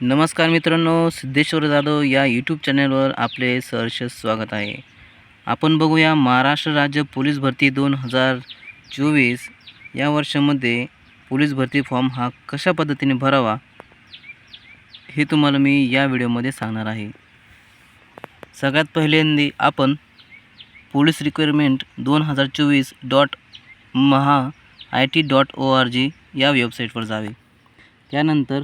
नमस्कार मित्रांनो सिद्धेश्वर जाधव या यूट्यूब चॅनलवर आपले सहर्ष स्वागत आहे. आपण बघूया महाराष्ट्र राज्य पोलीस भरती दोन हजार चोवीस या वर्षामध्ये पोलीस भरती फॉर्म हा कशा पद्धतीने भरावा हे तुम्हाला मी या व्हिडिओमध्ये सांगणार आहे. सगळ्यात पहिल्यांदी आपण पोलीस रिक्वायरमेंट दोन हजार चोवीस dot Maha I T dot O R G या वेबसाईटवर जावे. त्यानंतर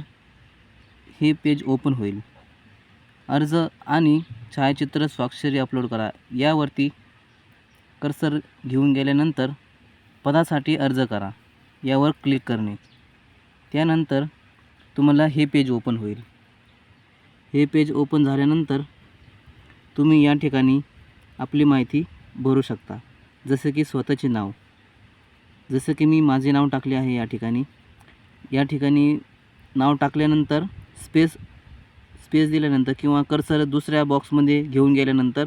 हे पेज ओपन होईल. अर्ज आणि छायाचित्र स्वाक्षरी अपलोड करा. यावरती कर्सर घेऊन गेल्यानंतर पदासाठी अर्ज करा. यावर क्लिक करणे. त्यानंतर तुम्हाला हे पेज ओपन होईल. हे पेज ओपन झाल्यानंतर तुम्ही या ठिकाणी आपली माहिती भरू शकता. जसं की स्वतःचे नाव. जसं की मी माझे नाव टाकले आहे या ठिकाणी. या ठिकाणी नाव टाकल्यानंतर स्पेस स्पेस दिल्यानंतर किंवा कर्सर दुसऱ्या बॉक्समध्ये घेऊन गेल्यानंतर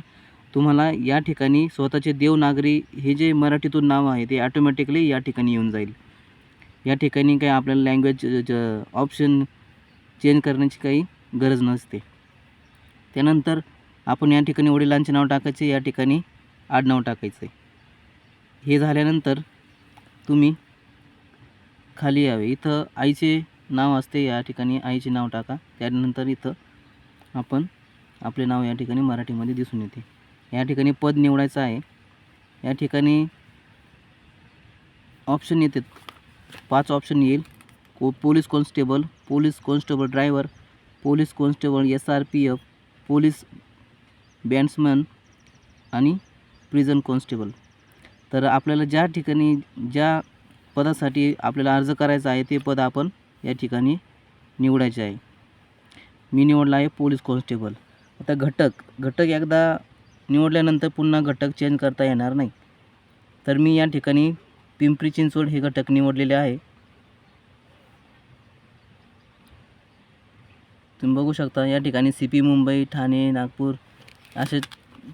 तुम्हाला या ठिकाणी स्वतःचे देवनागरी हे जे मराठीतून नाव आहे ते ॲटोमॅटिकली या ठिकाणी येऊन जाईल. या ठिकाणी काही आपल्याला लँग्वेज ऑप्शन चेंज करण्याची काही गरज नसते. त्यानंतर आपण या ठिकाणी वडिलांचे नाव टाकायचे या ठिकाणी आडनाव टाकायचे. हे झाल्यानंतर तुम्ही खाली यावे. इथं आईचे नाव असते या ठिकाणी आईचे नाव टाका. त्यानंतर इथं आपण आपले नाव या ठिकाणी मराठीमध्ये दिसून येते. या ठिकाणी पद निवडायचं आहे. या ठिकाणी ऑप्शन येतात पाच ऑप्शन येईल. को police constable police constable driver police constable S R P F police bandsman आणि प्रिझन कॉन्स्टेबल तर आपल्याला ज्या ठिकाणी ज्या पदासाठी आपल्याला अर्ज करायचा आहे ते पद आपण या ठिकाणी निवडायचे आहे. मी निवडला आहे पोलीस कॉन्स्टेबल. आता घटक घटक एकदा निवडल्यानंतर पुन्हा घटक चेंज करता येणार नाही. तर मी या ठिकाणी पिंपरी चिंचवड हे घटक निवडलेले आहे. तुम्ही बघू शकता या ठिकाणी सी पी मुंबई ठाणे नागपूर असे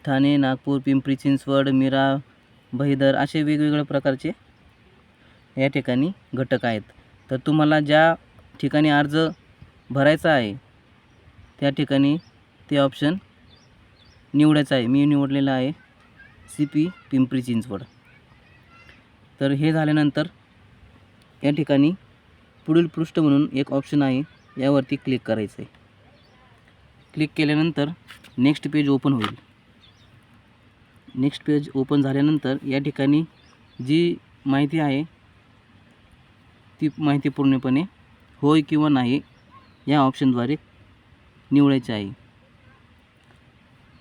ठाणे नागपूर पिंपरी चिंचवड मीरा बहिदर असे वेगवेगळ्या प्रकारचे या ठिकाणी घटक आहेत. तर तुम्हाला ज्या ठिकाणी अर्ज भरायचा आहे त्या ठिकाणी ते ऑप्शन निवडायचं आहे. मी निवडलेलं आहे सी पी पिंपरी चिंचवड. तर हे झाल्यानंतर या ठिकाणी पुढील पृष्ठ म्हणून एक ऑप्शन आहे यावरती क्लिक करायचं आहे क्लिक केल्यानंतर नेक्स्ट पेज ओपन होईल. नेक्स्ट पेज ओपन झाल्यानंतर या ठिकाणी जी माहिती आहे ती माहिती पूर्णपणे होय किंवा नाही या ऑप्शनद्वारे निवडायची आहे.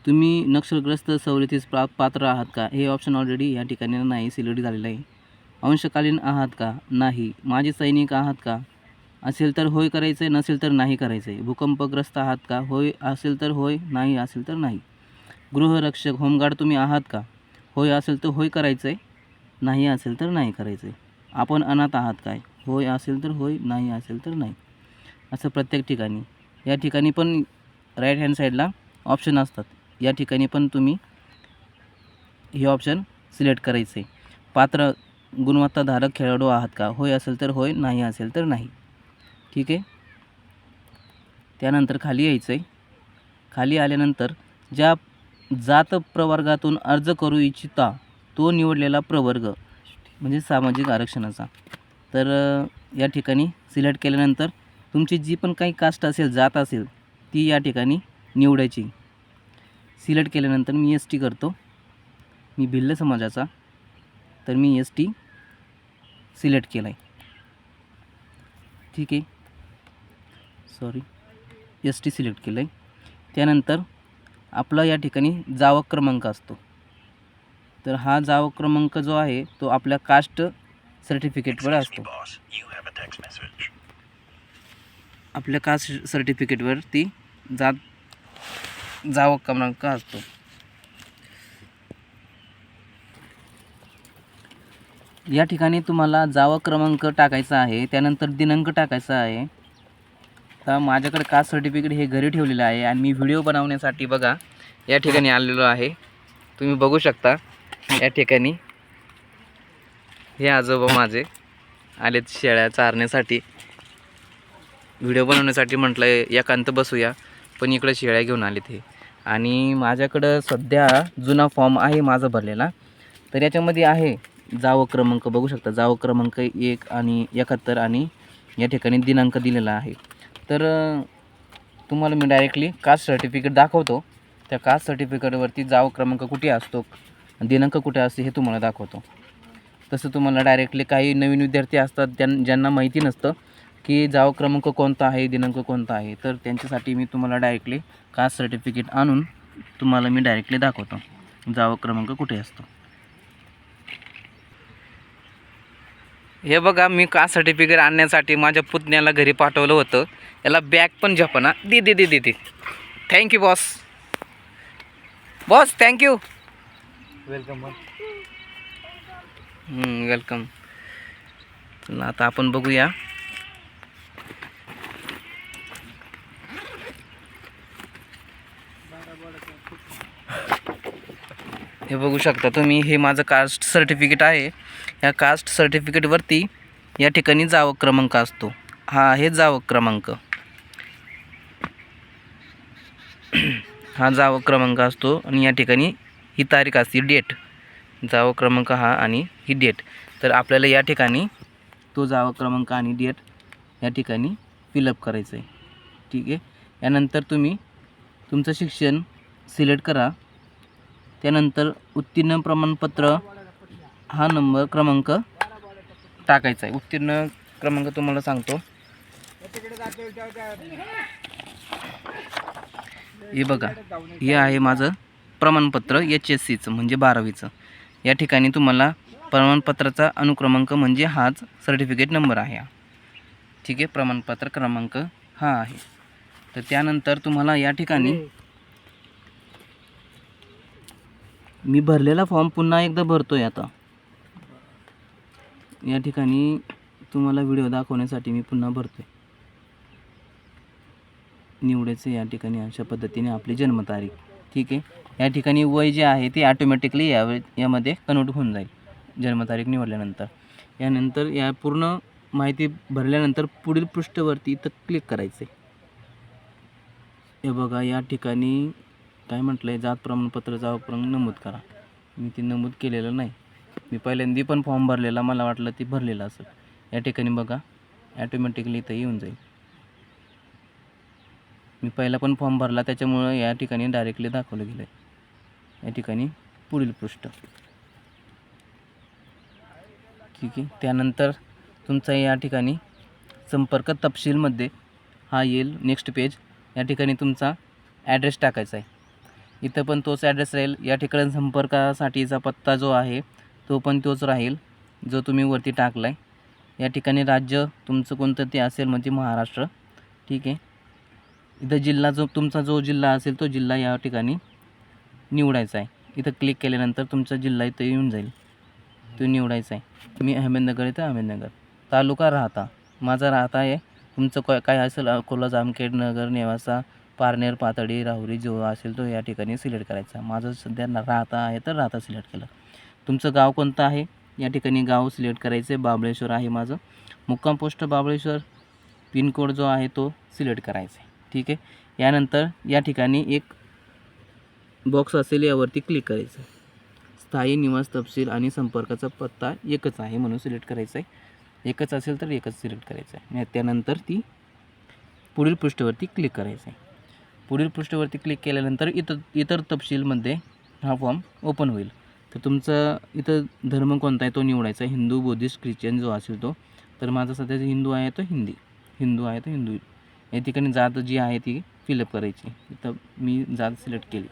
तुम्ही नक्षलग्रस्त सवलतीस प्रा पात्र आहात का? हे ऑप्शन ऑलरेडी या ठिकाणी नाही सिलेक्ट झालेलं आहे. अंशकालीन आहात का? नाही. माझे सैनिक आहात का? असेल तर होय करायचं आहे नसेल तर नाही करायचं आहे भूकंपग्रस्त आहात का? होय असेल तर होय नाही असेल तर नाही. गृहरक्षक होमगार्ड तुम्ही आहात का? होय असेल तर होय करायचं आहे नाही असेल तर नाही करायचं आहे आपण अनाथ आहात काय? होय असेल तर होय नाही असेल तर नाही. असं प्रत्येक ठिकाणी. या ठिकाणी पण राईट हँड साईडला ऑप्शन असतात. या ठिकाणी पण तुम्ही हे ऑप्शन सिलेक्ट करायचं. आहे पात्र गुणवत्ताधारक खेळाडू आहात का? होय असेल तर होय नाही असेल तर नाही. ठीक आहे? त्यानंतर खाली यायचं आहे खाली आल्यानंतर ज्या जात प्रवर्गातून अर्ज करू इच्छिता तो निवडलेला प्रवर्ग म्हणजे सामाजिक आरक्षणाचा. तर या ठिकाणी सिलेक्ट केल्यानंतर तुमची जी पण काही कास्ट असेल जात असेल ती या ठिकाणी निवडायची. सिलेक्ट केल्यानंतर मी एस टी करतो. मी भिल्ल समाजाचा. तर मी एस टी सिलेक्ट केला आहे ठीक आहे. सॉरी एस टी सिलेक्ट केलं आहे त्यानंतर आपला या ठिकाणी जावक क्रमांक असतो. तर हा जावक क्रमांक जो आहे तो आपल्या कास्ट सर्टिफिकेटवर असतो. आपल्या कास्ट सर्टिफिकेटवरती जात जावक क्रमांक असतो? या ठिकाणी तुम्हाला जावक क्रमांक टाकायचा आहे त्यानंतर दिनांक टाकायचा आहे. तर माझ्याकडे कास्ट सर्टिफिकेट हे घरी ठेवलेलं आहे आणि मी व्हिडिओ बनवण्यासाठी बघा या ठिकाणी आलेलो आहे. तुम्ही बघू शकता या ठिकाणी हे आजोबा माझे. आलेत शेळ्या चारण्यासाठी. व्हिडिओ बनवण्यासाठी म्हटलं एकांत बसूया. पण इकडं शेळ्या घेऊन आले ते आणि माझ्याकडं सध्या जुना फॉर्म आहे माझा भरलेला. तर याच्यामध्ये आहे जावं क्रमांक. बघू शकता जावं क्रमांक एक आणि एकाहत्तर आणि या ठिकाणी दिनांक दिलेला आहे. तर तुम्हाला मी डायरेक्टली कास्ट सर्टिफिकेट दाखवतो. त्या कास्ट सर्टिफिकेटवरती जाव क्रमांक कुठे असतो दिनांक कुठे असते हे तुम्हाला दाखवतो. तसं तुम्हाला डायरेक्टली काही नवीन विद्यार्थी असतात ज्यां ज्यांना माहिती नसतं की जाव क्रमांक कोणता आहे दिनांक कोणता आहे तर त्यांच्यासाठी मी तुम्हाला डायरेक्टली कास्ट सर्टिफिकेट आणून तुम्हाला मी डायरेक्टली दाखवतो. जाव क्रमांक कुठे असतो? हे बघा मी कास्ट सर्टिफिकेट आणण्यासाठी माझ्या पुतण्याला घरी पाठवलं होतं. याला बॅग पण जपना दे दे दे दे thank you boss boss thank you welcome welcome आता आपण बघूया. हे बघू शकता तुम्ही हे माझं कास्ट सर्टिफिकेट आहे. या कास्ट सर्टिफिकेटवरती या ठिकाणी जावक क्रमांक असतो. हा आहे जावक क्रमांक. हा जावक क्रमांक असतो आणि या ठिकाणी ही तारीख असते डेट जावा क्रमांक हा आणि ही डेट तर आपल्याला या ठिकाणी तो जावा क्रमांक आणि डेट या ठिकाणी फिलअप करायचं आहे ठीक आहे? यानंतर तुम्ही तुमचं शिक्षण सिलेक्ट करा. त्यानंतर उत्तीर्ण प्रमाणपत्र हा नंबर क्रमांक टाकायचा आहे. उत्तीर्ण क्रमांक तुम्हाला सांगतो. हे बघा हे आहे माझं प्रमाणपत्र एच एस सीचं म्हणजे बारावीचं. या ठिकाणी तुम्हाला प्रमाणपत्राचा अनुक्रमांक म्हणजे हाच सर्टिफिकेट नंबर आहे. हा ठीक आहे प्रमाणपत्र क्रमांक हा आहे. तर त्यानंतर तुम्हाला या ठिकाणी मी भरलेला फॉर्म पुन्हा एकदा भरतो आहे आता. या ठिकाणी तुम्हाला व्हिडिओ दाखवण्यासाठी मी पुन्हा भरतो आहे निवडायचं या ठिकाणी अशा पद्धतीने आपली जन्मतारीख. ठीक आहे या ठिकाणी वय जे आहे ते ॲटोमॅटिकली या यामध्ये कन्वर्ट होऊन जाईल. जन्मतारीख निवडल्यानंतर. यानंतर या पूर्ण माहिती भरल्यानंतर पुढील पृष्ठवरती इथं क्लिक करायचं आहे हे बघा या ठिकाणी काय म्हटलं आहे जात प्रमाणपत्र जाव प्रमाण नमूद करा. मी ते नमूद केलेलं नाही. मी पहिल्यांदा पण फॉर्म भरलेला मला वाटलं ते भरलेलं असेल. या ठिकाणी बघा ॲटोमॅटिकली इथं येऊन जाईल. मी पहिला पण फॉर्म भरला त्याच्यामुळं या ठिकाणी डायरेक्टली दाखवलं गेलं आहे या ठिकाणी पुढील पृष्ठ. ठीक आहे. त्यानंतर तुमचा या ठिकाणी संपर्क तपशीलमध्ये हा येईल. नेक्स्ट पेज या ठिकाणी तुमचा ॲड्रेस टाकायचा आहे. इथं पण तोच ॲड्रेस राहील. या ठिकाणी संपर्कासाठीचा पत्ता जो आहे तो पण तोच राहील जो तुम्ही वरती टाकला आहे या ठिकाणी राज्य तुमचं कोणतं ते असेल म्हणजे महाराष्ट्र. ठीक आहे. इथं जिल्हा जो तुमचा जो जिल्हा असेल तो जिल्हा या ठिकाणी निवडायचा आहे. इथं क्लिक केल्यानंतर तुमचा जिल्हा इथं येऊन जाईल. तो निवडायचा आहे. मी अहमदनगर इथं अहमदनगर. तालुका राहता. माझा राहता आहे. तुमचं काय काय असेल अकोला जामखेड नगर नेवासा पारनेर पातळी राहुरी जो असेल तो या ठिकाणी सिलेक्ट करायचा. माझं सध्या राहता आहे तर राहता सिलेक्ट केलं. तुमचं गाव कोणतं आहे? या ठिकाणी गाव सिलेक्ट करायचं आहे बाबळेश्वर आहे माझं. मुक्काम पोस्ट बाबळेश्वर. पिनकोड जो आहे तो सिलेक्ट करायचा आहे. ठीक आहे? यानंतर या ठिकाणी एक बॉक्स असेल यावरती क्लिक करायचं. स्थायी निवास तपशील आणि संपर्काचा पत्ता एकच आहे म्हणून सिलेक्ट करायचं आहे. एकच असेल तर एकच सिलेक्ट करायचं आहे. आणि त्यानंतर ती पुढील पृष्ठावरती क्लिक करायचं आहे. पुढील पृष्ठावरती क्लिक केल्यानंतर इतर इतर तपशीलमध्ये हा फॉर्म ओपन होईल. तर तुमचा इथं धर्म कोणता आहे तो निवडायचा हिंदू बुद्धिस्ट ख्रिश्चन जो असेल तो. तर माझा सध्या हिंदू आहे तो हिंदी. हिंदू आहे तो हिंदू. या ठिकाणी जात जी आहे ती फिलअप करायची. इथं मी जात सिलेक्ट केली.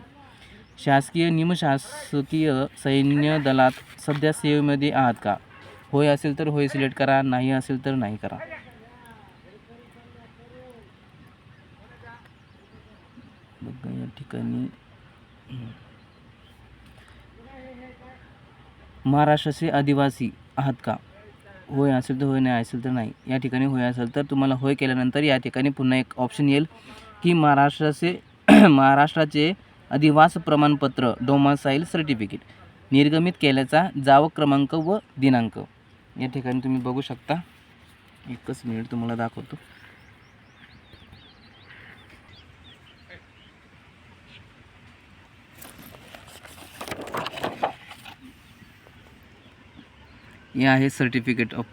शासकीय निमशासकीय सैन्य दलात सध्या सेवेमध्ये आहात का? होय असेल तर होय सिलेक्ट करा नाही असेल तर नाही करा. बघा या ठिकाणी. महाराष्ट्राचे आदिवासी आहात का? होय असेल तर होय नाही असेल तर नाही. या ठिकाणी होय असेल तर तुम्हाला होय केल्यानंतर या ठिकाणी पुन्हा एक ऑप्शन येईल की महाराष्ट्राचे महाराष्ट्राचे अधिवास प्रमाणपत्र डोमासाईल सर्टिफिकेट निर्गमित केल्याचा जाव क्रमांक व दिनांक. या ठिकाणी तुम्ही बघू शकता. एकच मिनिट तुम्हाला दाखवतो. हे आहे certificate of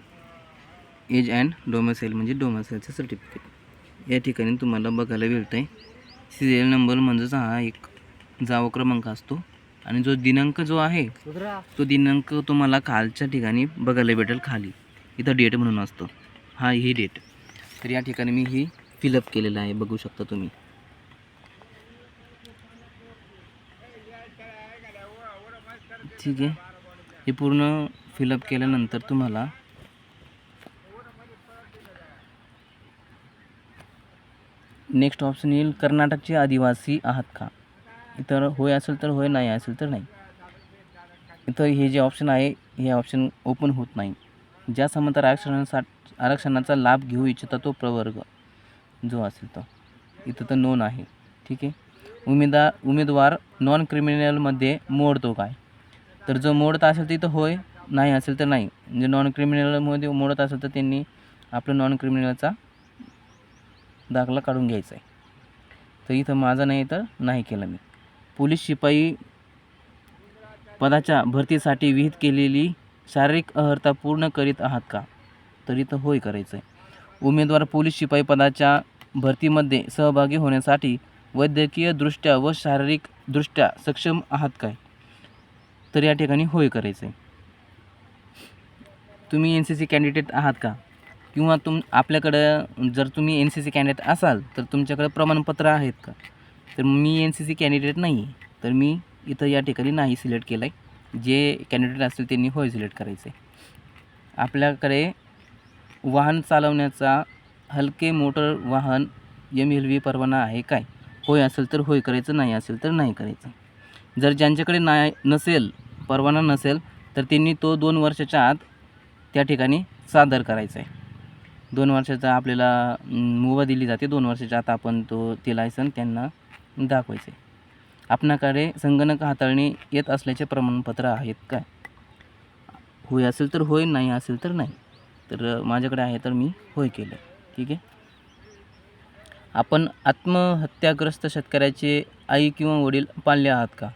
age and domicile म्हणजे डोमासाईलचं सर्टिफिकेट या ठिकाणी तुम्हाला बघायला मिळतं आहे सिरियल नंबर म्हणजेच हा एक जावा क्रमांक असतो. आणि जो दिनांक जो आहे तो दिनांक तुम्हाला खालच्या ठिकाणी बघायला भेटेल खाली. इथं डेट म्हणून असतो. हा ही डेट तर या ठिकाणी मी ही फिलअप केलेलं आहे बघू शकता तुम्ही. ठीक आहे. हे पूर्ण फिलअप केल्यानंतर तुम्हाला नेक्स्ट ऑप्शन येईल कर्नाटकचे आदिवासी आहात का? तर होय असेल तर होय नाही असेल तर नाही. इथं हे जे ऑप्शन आहे हे ऑप्शन ओपन होत नाही. ज्या समांतर आरक्षणासाठी आरक्षणाचा लाभ घेऊ इच्छिता तो प्रवर्ग जो असेल तो. इथं तर नोन आहे. ठीक आहे? उमेदा उमेदवार नॉन क्रिमिनलमध्ये मोडतो काय? तर जो मोडत असेल तर इथं होय नाही असेल तर नाही. म्हणजे नॉन क्रिमिनलमध्ये मोडत असेल तर त्यांनी आपलं नॉन क्रिमिनलचा दाखला काढून घ्यायचा आहे. तर इथं माझा नाही तर नाही केलं मी. पोलीस शिपाई पदाच्या भरतीसाठी विहित केलेली शारीरिक अर्हता पूर्ण करीत आहात का? तरी तर होय करायचं आहे उमेदवार पोलीस शिपाई पदाच्या भरतीमध्ये सहभागी होण्यासाठी वैद्यकीयदृष्ट्या व शारीरिकदृष्ट्या सक्षम आहात काय? तर या ठिकाणी होय करायचं आहे तुम्ही एन सी सी कॅन्डिडेट आहात का? किंवा तुम आपल्याकडं जर तुम्ही एन सी सी कॅन्डिडेट असाल तर तुमच्याकडे प्रमाणपत्र आहेत का? तर मी एन सी सी कॅन्डिडेट नाही आहे तर मी इथं या ठिकाणी नाही सिलेक्ट केलं आहे जे कॅन्डिडेट असतील त्यांनी होय सिलेक्ट करायचं आहे आपल्याकडे वाहन चालवण्याचा हलके मोटर वाहन एम एल व्ही परवाना आहे काय? होय असेल तर होय करायचं नाही असेल तर नाही करायचं. जर ज्यांच्याकडे नाही नसेल परवाना नसेल तर त्यांनी तो दोन वर्षाच्या आत त्या ठिकाणी सादर करायचा आहे दोन वर्षाचा आपल्याला मुभा दिली जाते. दोन वर्षाच्या आत आपण तो ते लायसन त्यांना दाखवायचे. आपणाकडे संगणक हाताळणी येत असल्याचे प्रमाणपत्र आहेत काय? होय असेल तर होय नाही असेल तर नाही. तर माझ्याकडे आहे तर मी होय केलं. ठीक आहे? आपण आत्महत्याग्रस्त शेतकऱ्याचे आई किंवा वडील पाळले आहात का?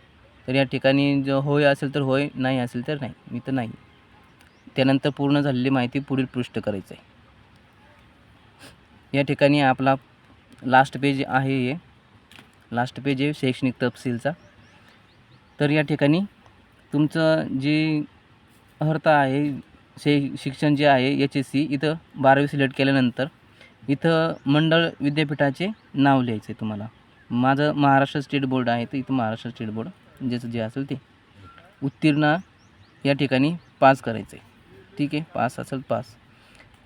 तर या ठिकाणी जो होय असेल तर होय नाही असेल तर नाही. मी तर नाही. त्यानंतर पूर्ण झालेली माहिती पुढील पृष्ठ करायचं आहे या ठिकाणी आपला लास्ट पेज आहे हे. लास्ट पेज आहे शैक्षणिक तपशीलचा. तर या ठिकाणी तुमचं जी अर्हता आहे शै शिक्षण जे आहे एच एस सी इथं बारावी सिलेक्ट केल्यानंतर इथं मंडळ विद्यापीठाचे नाव लिहायचं आहे तुम्हाला. माझं महाराष्ट्र स्टेट बोर्ड आहे तर इथं महाराष्ट्र स्टेट बोर्ड ज्याचं जे असेल ते उत्तीर्ण या ठिकाणी पास करायचं आहे ठीक आहे पास असेल पास.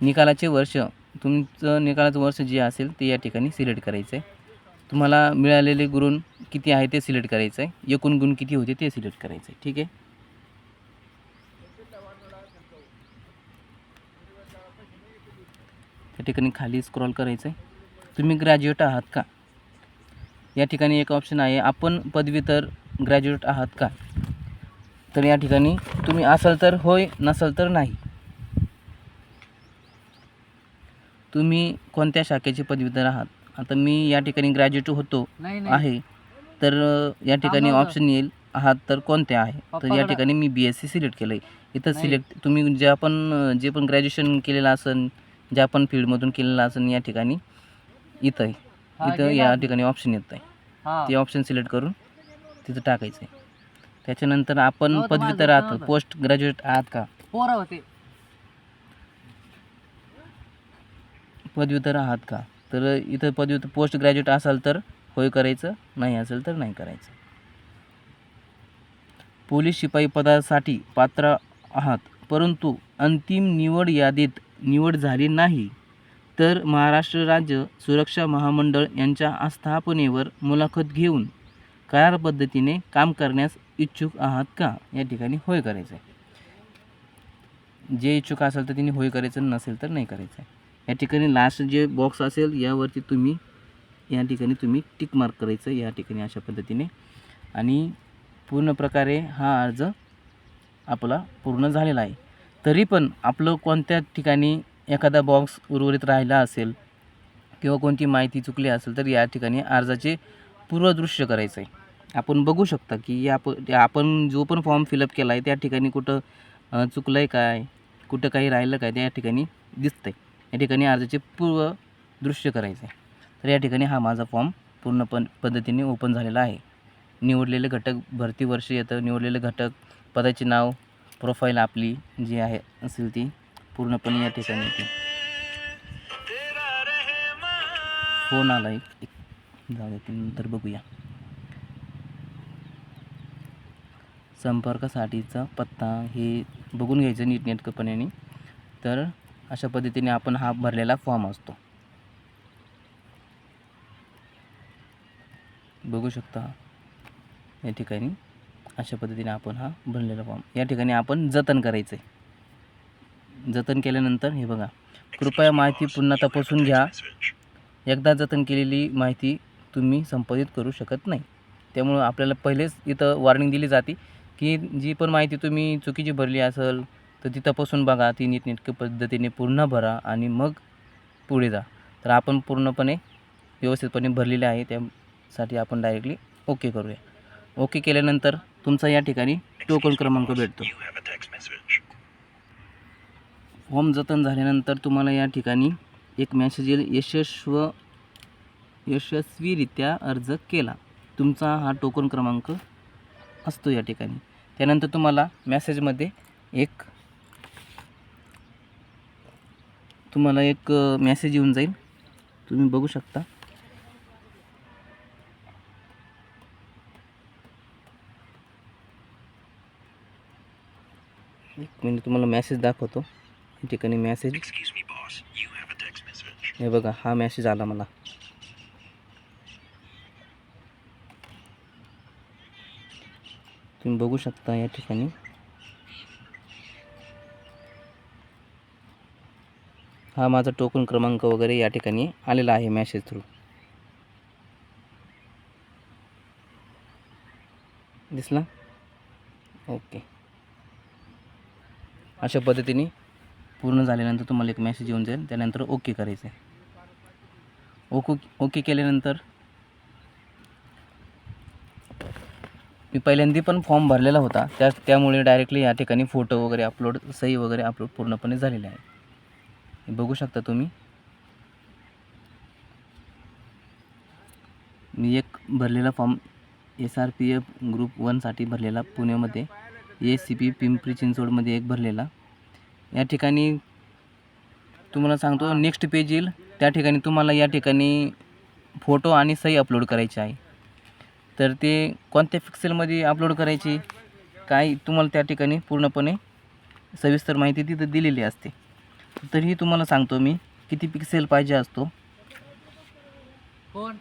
निकालाचे वर्ष तुमचं निकालाचं वर्ष जे असेल ते या ठिकाणी सिलेक्ट करायचं आहे तुम्हाला मिळालेले गुण किती आहे ते सिलेक्ट करायचं आहे. एकूण गुण किती होते ते सिलेक्ट करायचं आहे. ठीक आहे? त्या ठिकाणी खाली स्क्रॉल करायचं आहे. तुम्ही ग्रॅज्युएट आहात का? या ठिकाणी एक ऑप्शन आहे आपण पदवीतर ग्रॅज्युएट आहात का? तर या ठिकाणी तुम्ही असाल तर होय नसाल तर नाही. तुम्ही कोणत्या शाखेचे पदवीधर आहात? आता मी या ठिकाणी ग्रॅज्युएट होतो नाही नाही. आहे तर अ, या ठिकाणी ऑप्शन येईल. आहात तर कोणते आहे? तर या पप्पाकडं- ठिकाणी मी बी एस सी सिलेक्ट केलं आहे इथं नाही. सिलेक्ट तुम्ही जे आपण अ, जे पण ग्रॅज्युएशन केलेलं असन ज्या पण फील्डमधून केलेलं असन या ठिकाणी इथं आहे हा, इथं गेला. या ठिकाणी ऑप्शन येत आहे हा. ते ऑप्शन सिलेक्ट करून तिथं टाकायचं आहे त्याच्यानंतर आपण नव्हतं माझं, पदवीधर आहात. नव्हतं. पोस्ट ग्रॅज्युएट आहात का? पोरं होते. पदवीधर आहात का? तर इथं पदवी पोस्ट ग्रॅज्युएट असाल तर होय करायचं नाही असेल तर नाही करायचं. पोलीस शिपाई पदासाठी पात्र आहात परंतु अंतिम निवड यादीत निवड झाली नाही तर महाराष्ट्र राज्य सुरक्षा महामंडळ यांच्या आस्थापनेवर मुलाखत घेऊन करार पद्धतीने काम करण्यास इच्छुक आहात का? या ठिकाणी होय करायचं आहे जे इच्छुक असेल तर त्यांनी होय करायचं नसेल तर नाही करायचं आहे या ठिकाणी लास्ट जे बॉक्स असेल यावरती तुम्ही या ठिकाणी तुम्ही टिक मार्क करायचं या ठिकाणी अशा पद्धतीने. आणि पूर्ण प्रकारे हा अर्ज आपला पूर्ण झालेला आहे. तरी पण आपलं कोणत्या ठिकाणी एखादा बॉक्स उर्वरित राहिला असेल किंवा कोणती माहिती चुकली असेल तर या ठिकाणी अर्जाचे पूर्वदृश्य करायचं आहे. आपण बघू शकता की या आपण जो पण फॉर्म फिलअप केला आहे त्या ठिकाणी कुठं चुकलं आहे काय कुठं काही राहिलं काय त्या ठिकाणी ठिकाणी दिसतंय. या ठिकाणी अर्जाचे पूर्व दृश्य करायचं आहे तर या ठिकाणी हा माझा फॉर्म पूर्णपण पद्धतीने ओपन झालेला आहे. निवडलेले घटक भरती वर्ष येतं निवडलेले घटक पदाचे नाव प्रोफाईल आपली जी आहे असेल ती पूर्णपणे या ठिकाणी येते. फोन आला एक. जाऊ दे नंतर बघूया. संपर्कासाठीचा पत्ता हे बघून घ्यायचं नीटनेटकपणे तर अशा पद्धतीने आपण हा भरलेला फॉर्म असतो. बघू शकता या ठिकाणी अशा पद्धतीने आपण हा भरलेला फॉर्म या ठिकाणी आपण जतन करायचं आहे जतन केल्यानंतर हे बघा कृपया माहिती पुन्हा तपासून घ्या. एकदा जतन केलेली माहिती तुम्ही संपादित करू शकत नाही. त्यामुळं आपल्याला पहिलेच इथं वॉर्निंग दिली जाते की जी पण माहिती तुम्ही चुकीची भरली असेल तर ती तपासून बघा ती नीटनेटक्या पद्धतीने पूर्ण भरा आणि मग पुढे जा. तर आपण पूर्णपणे व्यवस्थितपणे भरलेले आहे त्यासाठी आपण डायरेक्टली ओके करूया. ओके केल्यानंतर तुमचा या ठिकाणी टोकन क्रमांक भेटतो. फॉर्म जतन झाल्यानंतर तुम्हाला या ठिकाणी एक मॅसेज येईल यशस्व यशस्वीरित्या अर्ज केला. तुमचा हा टोकन क्रमांक असतो या ठिकाणी. त्यानंतर तुम्हाला मॅसेजमध्ये एक तुम्हाला एक मॅसेज येऊन जाईल. तुम्ही बघू शकता. एक मिनिट तुम्हाला मॅसेज दाखवतो. या ठिकाणी मॅसेज. हे बघा हा मॅसेज आला मला. तुम्ही बघू शकता या ठिकाणी. हा माझा टोकन क्रमांक वगैरे या ठिकाणी आलेला आहे मॅसेज थ्रू दिसला? ओके अशा पद्धतीने पूर्ण झाल्यानंतर तुम्हाला एक मेसेज येऊन जाईल. त्यानंतर ओके करायचं आहे ओके ओके केल्यानंतर मी पहिल्यांदा पण फॉर्म भरलेला होता. त्या त्यामुळे डायरेक्टली या ठिकाणी फोटो वगैरे अपलोड सही वगैरे अपलोड पूर्णपणे झालेले आहे. बघू शकता तुम्ही. मी एक भरलेला form S R P F group वनसाठी भरलेला पुण्यामध्ये. ए सी पी पिंपरी चिंचवडमध्ये एक भरलेला. या ठिकाणी तुम्हाला सांगतो नेक्स्ट पेज येईल. त्या ठिकाणी तुम्हाला या ठिकाणी फोटो आणि सही अपलोड करायची आहे. तर ते कोणत्या पिक्सेलमध्ये अपलोड करायची काय तुम्हाला त्या ठिकाणी पूर्णपणे सविस्तर माहिती तिथं दिलेली असते. तरीही तुम्हाला सांगतो मी किती पिक्सेल पाहिजे असतो. कोण?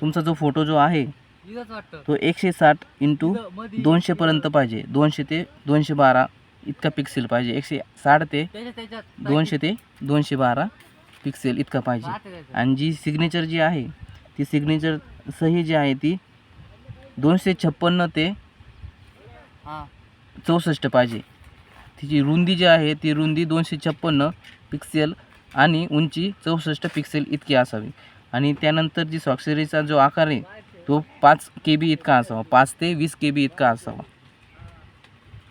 तुमचा जो फोटो जो आहे इथंच वाटतं. तो एकशे साठ इंटू इथं मधी- दोनशेपर्यंत पाहिजे. दोनशे ते दोनशे बारा इतका पिक्सेल पाहिजे. एकशे साठ ते त्याच्यात त्याच्यात. दोनशे ते दोनशे बारा पिक्सेल इतका पाहिजे. त्याच्यात. आणि जी सिग्नेचर जी आहे ती सिग्नेचर सही जी आहे ती दोनशे छप्पन्न ते हा. चौसष्ट पाहिजे. तिची रुंदी जी आहे ती रुंदी दोनशे छप्पन्न पिक्सेल आणि उंची चौसष्ट पिक्सेल इतकी असावी. आणि त्यानंतर जी स्वाक्षरीचा जो आकार आहे तो पाच के बी इतका असावा. पाच ते वीस के बी इतका असावा.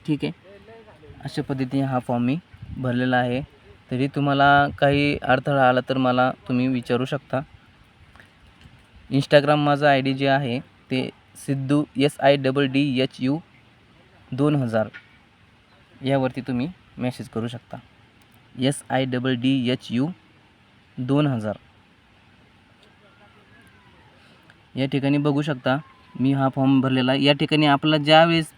ठीक आहे? अशा पद्धतीने हा फॉर्म मी भरलेला आहे. तरी तुम्हाला काही अडथळा आला तर मला तुम्ही विचारू शकता. इंस्टाग्राम माझा आय डी जे आहे ते Siddhu S I double D H U दोन हजार. यावरती तुम्ही मेसेज करू शकता. S I double D H U दोन हजार. या ठिकाणी बघू शकता मी हा फॉर्म भरलेला या ठिकाणी आपल्याला ज्यावेळेस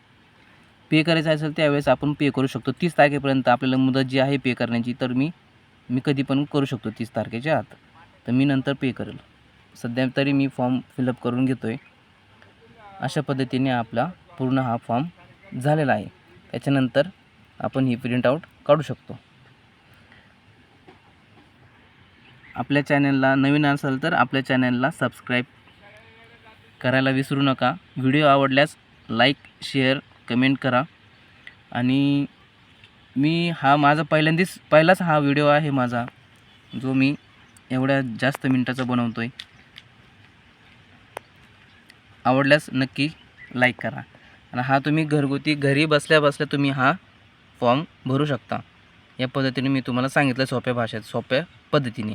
पे करायचं असेल त्यावेळेस आपण पे करू शकतो. तीस तारखेपर्यंत आपल्याला मुदत जी आहे पे करण्याची तर मी मी कधी पण करू शकतो तीस तारखेच्या आत. तर मी नंतर पे करेल. सध्या तरी मी फॉर्म फिलअप करून घेतो आहे अशा पद्धतीने आपला पूर्ण हा फॉर्म झालेला आहे. त्याच्यानंतर आपण ही प्रिंटआउट काढू शकतो. आपल्या चॅनलला नवीन असाल तर आपल्या चॅनलला सबस्क्राईब करायला विसरू नका. व्हिडिओ आवडल्यास लाईक शेअर कमेंट करा. आणि मी हा माझा पहिल्यांदाच पहिलाच हा व्हिडिओ आहे माझा जो मी एवढ्या जास्त मिनटाचा बनवतो आहे आवडल्यास नक्की लाईक करा. आणि हा तुम्ही घरगुती घरी बसल्या बसल्या तुम्ही हा फॉर्म भरू शकता. या पद्धतीने मी तुम्हाला सांगितलं सोप्या भाषेत सोप्या पद्धतीने.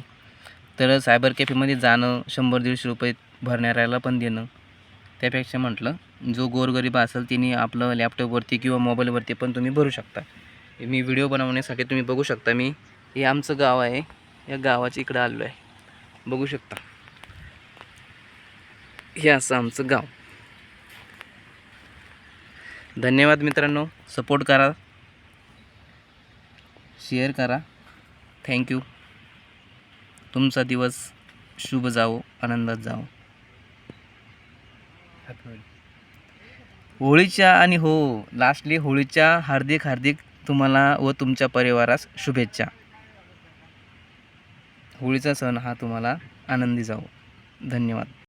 तर सायबर कॅफेमध्ये जाणं शंभर दीडशे रुपये भरणाऱ्याला पण देणं. त्यापेक्षा म्हटलं जो गोरगरीब असेल तिने आपलं लॅपटॉपवरती किंवा मोबाईलवरती पण तुम्ही भरू शकता. मी व्हिडिओ बनवण्यासाठी तुम्ही बघू शकता मी हे आमचं गाव आहे. या गावाच्या इकडं आलो आहे. बघू शकता. हे असं आमचं गाव. धन्यवाद मित्रांनो. सपोर्ट करा. शेअर करा. थँक्यू तुमचा दिवस शुभ जावो आनंदात जावो. होळीच्या आणि हो लास्टली होळीच्या हार्दिक हार्दिक तुम्हाला व तुमच्या परिवारास शुभेच्छा. होळीचा सण हा तुम्हाला आनंदी जावो. धन्यवाद.